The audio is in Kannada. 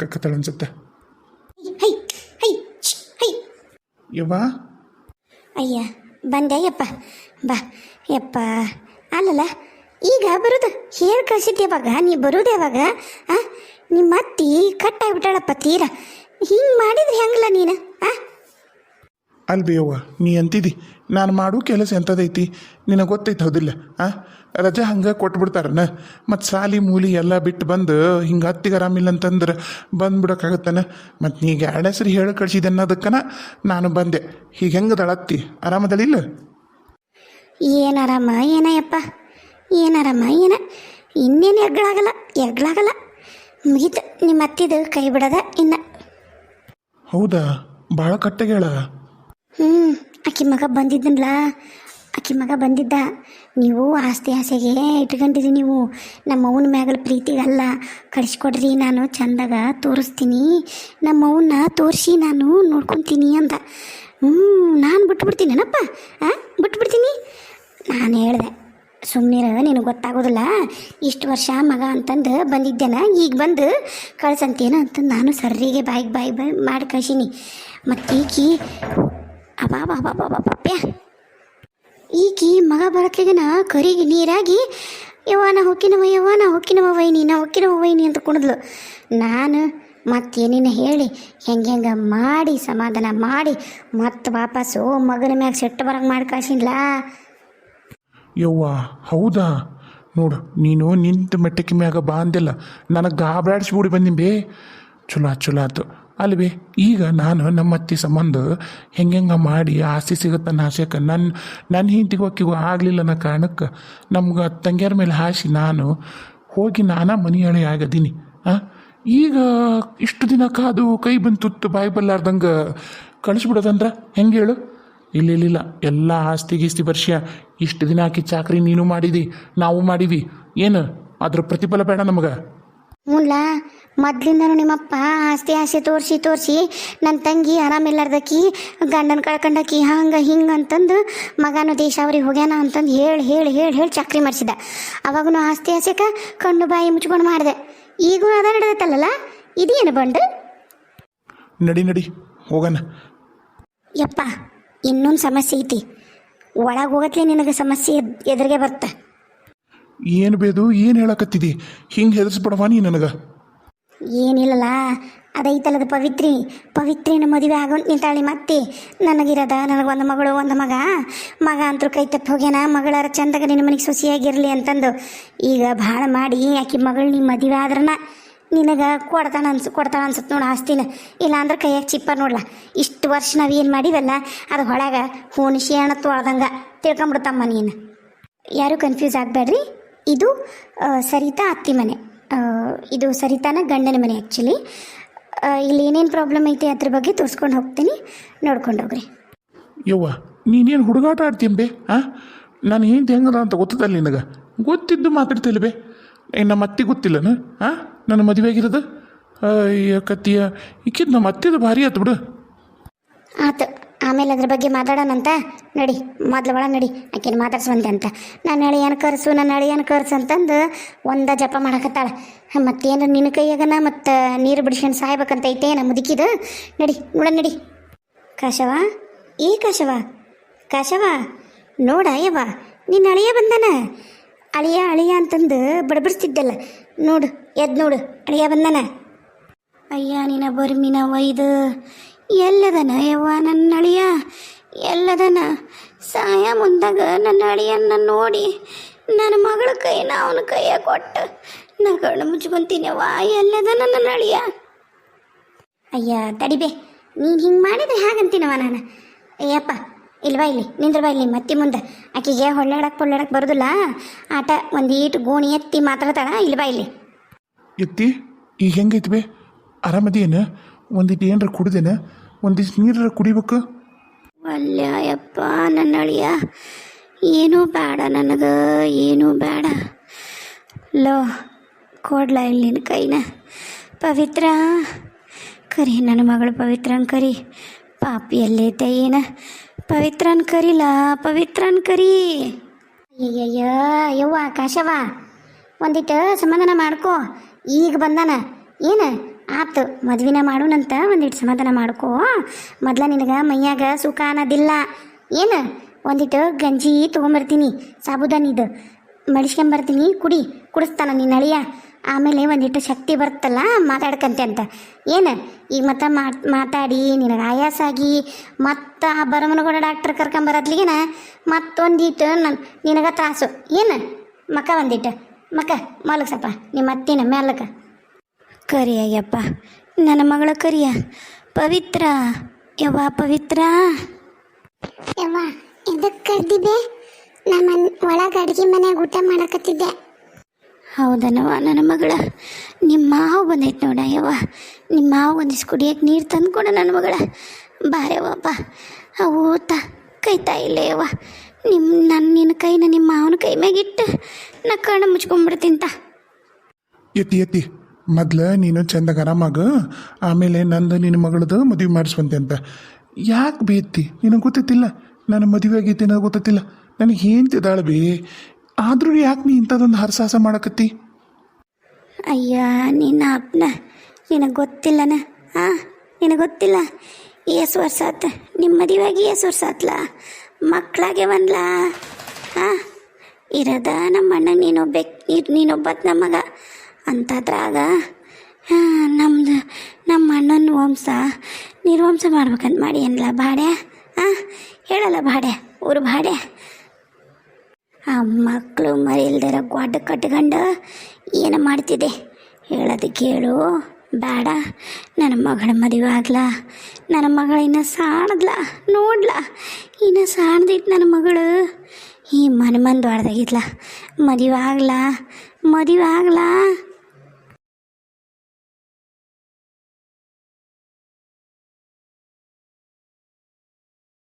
ಹೇಳಕತ್ತಳ ಅನ್ಸುತ್ತೆ. ಯವ್ವ? ಅಯ್ಯ ಬಂದೆ ಯಪ್ಪ. ಬಾ ಯಪ್ಪ. ಅಲ್ಲಲ್ಲ ಈಗ ಬರೋದು. ಹೇಳಿ ಕಳ್ಸಿದ್ದೆ ಯಾವಾಗ? ನೀ ಬರೋದು ಯಾವಾಗ? ಆ? ನಿಮ್ಮ ಅತ್ತಿ ಕಟ್ಟಾಗ್ಬಿಟ್ಟಾಳಪ್ಪ ತೀರ. ಹಿಂಗೆ ಮಾಡಿದ್ರೆ ಹೆಂಗಲ್ಲ ನೀನು? ಆ? ಅಲ್ಬಿ ಯವ್ವ ನೀ ಅಂತಿದಿ. ನಾನು ಮಾಡೋ ಕೆಲಸ ಎಂಥದೈತಿ ನಿನಗೆ ಗೊತ್ತೈತೆ ಹೌದಿಲ್ಲ ಆ? ರಜೆ ಹಂಗೆ ಕೊಟ್ಬಿಡ್ತಾರನ ಮತ್ತು ಸಾಲಿ ಮೂಲಿ ಎಲ್ಲ ಬಿಟ್ಟು ಬಂದು ಹಿಂಗೆ ಹತ್ತಿಗೆ ಆರಾಮಿಲ್ಲ ಅಂತಂದ್ರೆ ಬಂದ್ಬಿಡೋಕ್ಕಾಗತ್ತನ? ಮತ್ತು ನೀ ಗ್ಯಾಡಸ್ರಿ ಸರಿ ಹೇಳಿ ಕಳ್ಸಿದ ಅನ್ನೋದಕ್ಕನ ನಾನು ಬಂದೆ. ಹೀಗೆ ಹೆಂಗೆ ದಳತ್ತಿ? ಆರಾಮದಳಿಲ್ಲ ಏನು ಆರಾಮ ಏನಯ್ಯಪ್ಪ ಏನು ಆರಾಮ ಏನ? ಇನ್ನೇನು ಎಗ್ಳಾಗಲ್ಲ ಎಗ್ಳಾಗಲ್ಲ. ಮುಗೀತು ನಿಮ್ಮ ಅತ್ತಿದು ಕೈ ಬಿಡದ ಇನ್ನು. ಹೌದಾ? ಭಾಳ ಕಟ್ಟಗೇಳ. ಹ್ಞೂ ಆಕಿ ಮಗ ಬಂದಿದ್ದನಲ್ಲ ಆಕಿ ಮಗ ಬಂದಿದ್ದ. ನೀವು ಆಸ್ತಿ ಆಸೆಗೆ ಇಟ್ಕೊಂಡಿದ್ದೀನಿ ನೀವು. ನಮ್ಮ ಅವನ ಮ್ಯಾಗಲ ಪ್ರೀತಿಗಲ್ಲ. ಕಳಿಸ್ಕೊಡ್ರಿ, ನಾನು ಚಂದಾಗ ತೋರಿಸ್ತೀನಿ. ನಮ್ಮ ಅವನ್ನ ತೋರಿಸಿ ನಾನು ನೋಡ್ಕೊತೀನಿ ಅಂತ ಹ್ಞೂ ನಾನು ಬಿಟ್ಬಿಡ್ತೀನೇನಪ್ಪ? ಹಾಂ ಬಿಟ್ಬಿಡ್ತೀನಿ? ನಾನು ಹೇಳಿದೆ ಸುಮ್ಮನಿರ ನಿನಗೆ ಗೊತ್ತಾಗೋದಿಲ್ಲ. ಇಷ್ಟು ವರ್ಷ ಮಗ ಅಂತಂದು ಬಂದಿದ್ದೇನ? ಈಗ ಬಂದು ಕಳ್ಸಂತೇನ ಅಂತ ನಾನು ಸರ್ರಿಗೆ ಬಾಯಿಗೆ ಬಾಯಿ ಬಾಯಿ ಮಾಡಿ ಕಳ್ಸೀನಿ. ಮತ್ತು ಈಕಿ ಅಬಾಬಾಬಾಬಾಬಾಪ್ಯ ಈಕಿ ಮಗ ಬರತ್ಲಿಗನ ಕರಿಗೆ ನೀರಾಗಿ ಯವ್ವ ನಾ ಹೊಕ್ಕಿನವ ಯವ್ವ ನಾ ಹೊಕ್ಕಿನವ ವೈನಿ ನಾ ಹೊಕ್ಕಿನವ ವೈನಿ ಅಂತ ಕುಣಿದ್ಲು ನಾನು ಮತ್ತೇನೇನು ಹೇಳಿ ಹೆಂಗೆ ಹೆಂಗೆ ಮಾಡಿ ಸಮಾಧಾನ ಮಾಡಿ ಮತ್ತೆ ವಾಪಸ್ಸು ಮಗನ ಮ್ಯಾಗ ಸೆಟ್ಟು ಬರಂಗೆ ಮಾಡಿ ಕಳ್ಸಿನ್ಲಾ ಯವ್ವ ಹೌದಾ? ನೋಡು ನೀನು ನಿಂತ ಮೆಟ್ಟಕ್ಕೆ ಮ್ಯಾಗ ಬಾ ಅಂದಿಲ್ಲ. ನನಗೆ ಗಾಬರಾಡಿಸ್ಬಿಡಿ ಬಂದಿನಿ ಬೇ. ಚಲೋ ಆತ್ ಚಲೋ ಆತು. ಅಲ್ವೇ? ಈಗ ನಾನು ನಮ್ಮ ಅತ್ತಿ ಸಂಬಂಧ ಹೆಂಗೆ ಮಾಡಿ ಆಸ್ತಿ ಸಿಗುತ್ತೆ ಆಸೆಕ್ಕೆ ನನ್ನ ನನ್ನ ಹಿಂತಿಗೆ ಅಕ್ಕಿಗೂ ಆಗಲಿಲ್ಲ ಅನ್ನೋ ಕಾರಣಕ್ಕೆ ನಮ್ಗೆ ತಂಗಿಯರ ಮೇಲೆ ಹಾಸಿ ನಾನು ಹೋಗಿ ನಾನಾ ಮನೆಯೊಳೆ ಆಗದೀನಿ. ಆ? ಈಗ ಇಷ್ಟು ದಿನ ಕಾದು ಕೈ ಬಂದು ತುತ್ತು ಬಾಯಿ ಬಲ್ಲಾರ್ದಂಗೆ ಕಳಿಸ್ಬಿಡೋದಂದ್ರೆ ಹೆಂಗೆ ಹೇಳು? ಇಲ್ಲ ಇಲ್ಲ ಎಲ್ಲ ಆಸ್ತಿ ಗೀಸ್ತಿ ವರ್ಷ ಇಷ್ಟು ದಿನ ಹಾಕಿ ಚಾಕ್ರಿ ನೀನು ಮಾಡಿದಿ, ನಾವು ಮಾಡಿವಿ. ಏನು? ಅದ್ರ ಪ್ರತಿಫಲ ಬೇಡ ನಮಗೆ. ಮೊದ್ಲಿಂದನೂ ನಿಮ್ಮಪ್ಪ ಆಸ್ತಿ ಆಸೆ ತೋರಿಸಿ ತೋರಿಸಿ ನನ್ನ ತಂಗಿ ಆರಾಮಿಲ್ಲಾರ್ದಕ್ಕಿ ಗಂಡನ ಕಳ್ಕೊಂಡಕ್ಕಿ ಹಂಗೆ ಹಿಂಗೆ ಅಂತಂದು ಮಗನು ದೇಶ ಅವ್ರಿಗೆ ಹೋಗ್ಯಾನ ಅಂತಂದು ಹೇಳಿ ಹೇಳಿ ಹೇಳಿ ಹೇಳಿ ಚಕ್ರಿ ಮಾಡಿಸಿದ. ಅವಾಗೂ ಆಸ್ತಿ ಆಸೆಕ ಕಣ್ಣು ಬಾಯಿ ಮುಚ್ಕೊಂಡು ಮಾಡಿದೆ. ಈಗೂ ಅದ ನಡೆದತ್ತಲ್ಲ ಇದೇನು ಬಂಡು? ನಡಿ ನಡಿ ಹೋಗೋಣ. ಯಪ್ಪ ಇನ್ನೊಂದು ಸಮಸ್ಯೆ ಐತಿ. ಒಳಗೆ ಹೋಗತ್ಲೆ ನಿನಗೆ ಸಮಸ್ಯೆ ಎದ್- ಎದುರಿಗೆ ಬರ್ತ. ಏನು ಬೇದು ಏನು ಹೇಳಕತ್ತಿದಿ? ಹಿಂಗೆ ಹೆದರ್ಸ್ಬಿಡವಾ ನೀ ನನಗೆ? ಏನಿಲ್ಲಲ್ಲ, ಅದೈತಲ್ಲದ ಪವಿತ್ರಿ. ಪವಿತ್ರಿನ ಮದುವೆ ಆಗೋ ನಿಂತಾಳಿ ಮತ್ತೆ. ನನಗಿರದ ನನಗೆ ಒಂದು ಮಗಳು, ಒಂದು ಮಗ. ಮಗ ಅಂತೂ ಕೈ ತಪ್ಪಿ ಹೋಗ್ಯಾನ. ಮಗಳಾರ ಚಂದಾಗ ನಿನ್ನ ಮನೆಗೆ ಸೊಸಿಯಾಗಿರಲಿ ಅಂತಂದು. ಈಗ ಭಾಳ ಮಾಡಿ ಆಕೆ ಮಗಳು ನಿಮ್ಮ ಮದುವೆ ಆದ್ರನ ನಿನಗೆ ಕೊಡ್ತಾನ ಅನ್ಸು ಕೊಡ್ತಾನ ಅನ್ಸುತ್ತೆ ನೋಡು ಆಸ್ತಿನ. ಇಲ್ಲ ಅಂದ್ರೆ ಕೈಯಾಗ ಚಿಪ್ಪ ನೋಡ್ಲ. ಇಷ್ಟು ವರ್ಷ ನಾವು ಏನು ಮಾಡಿವಲ್ಲ, ಅದು ಹೊಳಗ ಹುಣಸೆ ಹಣ ತೊಳ್ದಂಗೆ ತಿಳ್ಕೊಂಬಿಡ್ತಮ್ಮ ನೀನು. ಯಾರು ಕನ್ಫ್ಯೂಸ್ ಆಗಬೇಡ್ರಿ ಇದು ಸರಿತಾ ಅತ್ತಿ ಮನೆ. ಇದು ಸರಿತಾನ ಗಂಡನ ಮನೆ ಆ್ಯಕ್ಚುಲಿ ಇಲ್ಲಿ ಏನೇನು ಪ್ರಾಬ್ಲಮ್ ಐತೆ ಅದ್ರ ಬಗ್ಗೆ ತೋರಿಸ್ಕೊಂಡು ಹೋಗ್ತೀನಿ. ನೋಡ್ಕೊಂಡು ಹೋಗ್ರಿ. ಯವ್ವ ನೀನೇನು ಹುಡುಗಾಟ ಆಡ್ತೀಯಂಬೆ? ಹಾಂ ನಾನು ಏನು ಹೆಂಗದ ಅಂತ ಗೊತ್ತದಲ್ಲ ನಿನಗೆ? ಗೊತ್ತಿದ್ದು ಮಾತಾಡ್ತಿಲ್ಲ ಬೇ. ನಮ್ಮ ಅತ್ತಿ ಗೊತ್ತಿಲ್ಲನ? ಹಾಂ ನನ್ನ ಮದುವೆ ಆಗಿರೋದು? ಅಯ್ಯ ಕತ್ತಿಯ ಇಕ್ಕಿದ್ದು ನಮ್ಮ ಅತ್ತೆದು ಭಾರಿ ಆತು ಬಿಡು. ಆತು ಆಮೇಲೆ ಅದ್ರ ಬಗ್ಗೆ ಮಾತಾಡೋಣಂತ. ನಡಿ, ಮೊದ್ಲು ಒಳ ನಡಿ, ಆಕೆನ ಮಾತಾಡ್ಸುವಂತೆ ಅಂತ. ನಾನು ಹೇಳಿ ಏನು ಕರ್ಸು ನನ್ನ ಏನು ಕರ್ಸು ಅಂತಂದು ಒಂದ ಜಪ ಮಾಡಕತ್ತಾಳ. ಮತ್ತೇನು ನಿನ್ನ ಕೈಯಾಗನ ಮತ್ತು ನೀರು ಬಿಡಿಸ್ಕೊಂಡು ಸಾಯ್ಬೇಕಂತ ಐತೆ ನಮ್ಮ ಮುದುಕಿದು. ನಡಿ ನೋಡ ನಡಿ. ಕಾಶವ, ಏ ಕಾಶವ ಕಾಶವ, ನೋಡ ಯವ್ವ ನಿನ್ನ ಅಳಿಯ ಬಂದನ ಅಳಿಯ ಅಳಿಯ ಅಂತಂದು ಬಡಬಡಿಸ್ತಿದ್ದಲ್ಲ. ನೋಡು, ಎದ್ ನೋಡು ಅಳಿಯ ಬಂದನ ಅಯ್ಯ, ನಿನ್ನ ಬರ್ಮಿನ ಒಯ್ದು ಎಲ್ಲದನ ಯವ್ವ ನನ್ನ ಅಳಿಯ ಎಲ್ಲದನ? ಸಾಯ ಮುಂದಾಗ ನನ್ನ ಅಳಿಯನ್ನ ನೋಡಿ ನನ್ನ ಮಗಳ ಕೈನ ಅವನ ಕೈಯ ಕೊಟ್ಟು ನಾ ಕಣ್ಣು ಮುಚ್ಕೊಂತೀನವ್ವ ಎಲ್ಲದನ ನನ್ನ ಅಳಿಯ ಅಯ್ಯ, ತಡಿಬೆ, ನೀನು ಹಿಂಗೆ ಮಾಡಿದ್ರೆ ಹಾಗಂತೀನವ ನಾನು? ಅಯ್ಯಪ್ಪ ಇಲ್ವಾ ಇಲ್ಲಿ, ನಿಂದ್ರ ಬಾ ಇಲ್ಲಿ, ಮತ್ತೆ ಮುಂದೆ. ಆಕೆಗೆ ಹೊಳ್ಳಾಡಕ್ಕೆ ಪೊಳ್ಳಾಡಕ್ಕೆ ಬರೋದಿಲ್ಲ. ಆಟ ಒಂದೀಟು ಗೋಣಿ ಎತ್ತಿ ಮಾತಾಡ್ತಾಳ ಇಲ್ವಾ ಇಲ್ಲಿ. ಎತ್ತಿ? ಈಗ ಹೆಂಗೈತಿ ಬೇ? ಆರಾಮದೇನ ಒಂದಿಟ್ಟು ಏನರ ಕುಡಿದೇನೆ, ಒಂದಿಷ್ಟು ನೀರ ಕುಡಿಬೇಕು? ಅಲ್ಯಪ್ಪ ನನ್ನ ಅಳಿಯ ಏನೂ ಬೇಡ ನನಗೆ, ಏನೂ ಬೇಡ ಲೋ, ಕೊಡ್ಲ ಇಲ್ಲಿನ ಕೈನ. ಪವಿತ್ರ, ಕರಿ ನನ್ನ ಮಗಳು ಪವಿತ್ರನ ಕರಿ. ಪಾಪಿ ಎಲ್ಲೈತೆ ಏನ ಪವಿತ್ರ ಕರಿಲ ಪವಿತ್ರ ಕರಿ. ಅಯ್ಯಯ್ಯ ಯವ್ವ ಕಾಶವ ಒಂದಿಟ್ಟು ಸಮಾಧಾನ ಮಾಡ್ಕೋ. ಈಗ ಬಂದಾನ. ಏನು? ಆತು, ಮದ್ವಿನ ಮಾಡೋಣಂತ ಒಂದಿಟ್ಟು ಸಮಾಧಾನ ಮಾಡ್ಕೋ. ಮೊದ್ಲ ನಿನಗೆ ಮೈಯಾಗ ಸುಖ ಅನ್ನೋದಿಲ್ಲ. ಏನು? ಒಂದಿಟ್ಟು ಗಂಜಿ ತೊಗೊಂಬರ್ತೀನಿ ಸಾಬುದಾನಿದು ಮಡಿಸ್ಕೊಂಬರ್ತೀನಿ, ಕುಡಿ, ಕುಡಿಸ್ತಾನ ನಿನ್ನ ಅಳಿಯ. ಆಮೇಲೆ ಒಂದಿಟ್ಟು ಶಕ್ತಿ ಬರ್ತಲ್ಲ, ಮಾತಾಡ್ಕಂತೆ ಅಂತ. ಏನು? ಈಗ ಮತ್ತೆ ಮಾತ್ ಮಾತಾಡಿ, ನಿನಗೆ ಆಯಾಸ ಆಗಿ, ಮತ್ತೆ ಆ ಬರಮನಗೌಡ ಡಾಕ್ಟರ್ ಕರ್ಕೊಂಬರತ್ಲಿಗೆನ ಮತ್ತೊಂದಿಟ್ಟು ನನ್ನ ನಿನಗೆ ತ್ರಾಸು. ಏನು? ಮಕ್ಕ ಒಂದಿಟ್ಟು ಮಕ್ಕ ಮಲಗ್ಸಪ್ಪ ನಿಮ್ಮ ಅತ್ತಿನ ಮ್ಯಾಲಕ ಕರಿಯಯ್ಯಪ್ಪ ನನ್ನ ಮಗಳ ಕರಿಯ. ಪವಿತ್ರ ಯವ್ವ ಪವಿತ್ರ. ಯವ್ವ ಇದಕ್ಕೆ ಕರ್ದಿದೆ ನಮ್ಮ ಒಳಗೆ ಅಡುಗೆ ಮನೆಗೆ ಊಟ ಮಾಡಕತ್ತಿದ್ದೆ. ಹೌದನವ ನನ್ನ ಮಗಳ. ನಿಮ್ಮ ಮಾವು ಬಂದೈತೆ ನೋಡ ಯವ್ವ. ನಿಮ್ಮ ಮಾವು ಒಂದಿಷ್ಟು ಕುಡಿಯಕ್ಕೆ ನೀರು ತಂದು ಕೊಡ ನನ್ನ ಮಗಳ. ಬಾರ್ಯವಪ್ಪ ಬಾ. ಅವು ತ ಕೈತಾ ಇಲ್ಲ ಯವ್ವ. ನಿಮ್ಮ ನನ್ನ ನಿನ್ನ ಕೈನ ನಿಮ್ಮ ಮಾವನ ಕೈ ಮ್ಯಾಗಿಟ್ಟು ನಾ ಕಣ್ಣು ಮುಚ್ಕೊಂಡ್ಬಿಡ್ತೀನಿ ತಾ. ಎತ್ತಿ ಎತ್ತಿ. ಮೊದ್ಲು ನೀನು ಚಂದಾಗ ಆರಾಮಾಗ ಆಮೇಲೆ ನಂದು ನಿನ್ನ ಮಗಳದು ಮದುವೆ ಮಾಡಿಸ್ಬಂತೆ ಅಂತ. ಯಾಕೆ ಬೇತಿ ನಿನಗೆ ಗೊತ್ತಿತ್ತಿಲ್ಲ? ನಾನು ಮದುವೆ ಆಗೈತಿ ಅನ್ನೋದು ಗೊತ್ತಿಲ್ಲ ನನಗೆ ಏನ್ತಿದ್ದಾಳೆ ಬೇ. ಆದರೂ ಯಾಕೆ ನೀ ಇಂಥದ್ದೊಂದು ಹರಸಾಹಸ ಮಾಡಕತ್ತಿ? ಅಯ್ಯ, ನಿನ್ನ ಅಪ್ಪನ ನಿನಗೆ ಗೊತ್ತಿಲ್ಲನ? ಹಾಂ ನಿನಗೆ ಗೊತ್ತಿಲ್ಲ? ಏಸು ವರ್ಷ ಆತ ನಿಮ್ಮ ಮದುವೆಯಾಗಿ ಏಸು ವರ್ಷ ಆತ್ಲ ಮಕ್ಕಳಾಗೆ ಬಂದ್ಲ? ಹಾಂ ಇರದ ನಮ್ಮ ಅಣ್ಣ ನೀನೊಬ್ಬ ನೀನೊಬ್ಬತ್ ನಮಗ ಅಂತದ್ರಾಗ ನಮ್ದು ನಮ್ಮ ಅಣ್ಣನ ವಂಶ ನಿರ್ವಂಸ ಮಾಡ್ಬೇಕಂತ ಮಾಡಿ ಏನಲ್ಲ ಬಾಡ್ಯ ಹಾಂ ಹೇಳಲ್ಲ ಬಾಡ್ಯ ಊರು ಬಾಡ್ಯ ಆ ಮಕ್ಕಳು ಮರಿ ಇಲ್ದಿರ ಗೊಡ್ಡ ಕಟ್ಕೊಂಡು ಏನು ಮಾಡ್ತಿದ್ದೆ ಹೇಳೋದು ಕೇಳು, ಬೇಡ, ನನ್ನ ಮಗಳ ಮದುವೆ ಆಗ್ಲ, ನನ್ನ ಮಗಳ ಇನ್ನು ಸಾಣದ್ಲ, ನೋಡ್ಲ, ಇನ್ನು ಸಾಣದಿಟ್ಟು ನನ್ನ ಮಗಳು. ಈ ಮನೆ ಮಂದಿ ಹೊಡೆದಾಗಿದ್ಲ ಮದುವೆ ಆಗ್ಲ, ಮದುವೆ ಆಗ್ಲಾ.